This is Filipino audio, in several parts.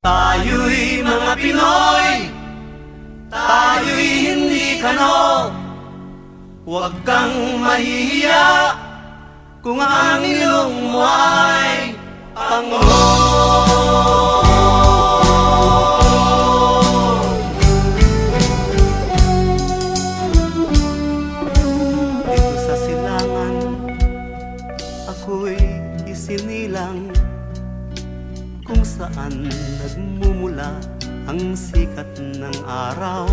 Tayo'y mga Pinoy. Tayo'y hindi kano. Huwag kang mahihiya Kung ang ilong mo ay pango. Dito sa silangan Ako'y isinilang kung saan nagmumula ang sikat ng araw.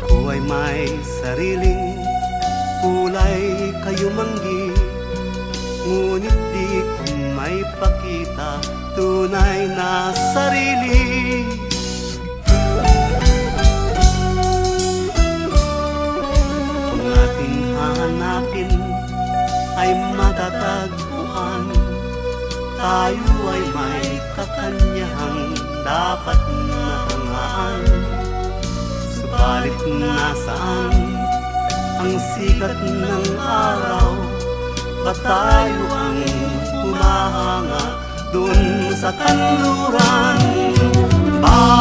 Ako ay may sariling kulay kayumanggi. Ngunit di ko may pakita tunay na sarili tayo ay may kakanyahang dapat na hangaan Subalit nasaan ang sikat ng araw? Ba tayo ang humahanga dun sa kanluran? Bakit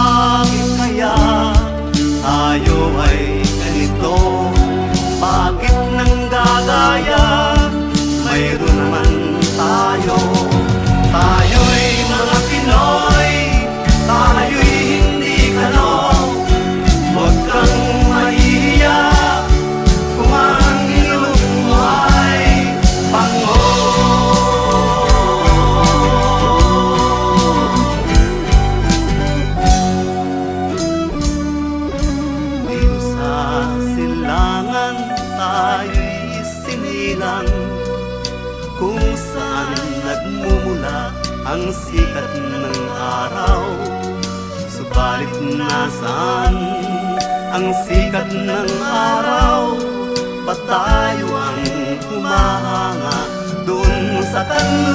nagmumula ang sikat ng araw Subalit nasaan ang sikat ng araw Ba't tayo ang humahanga doon sa? Bakit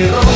Hero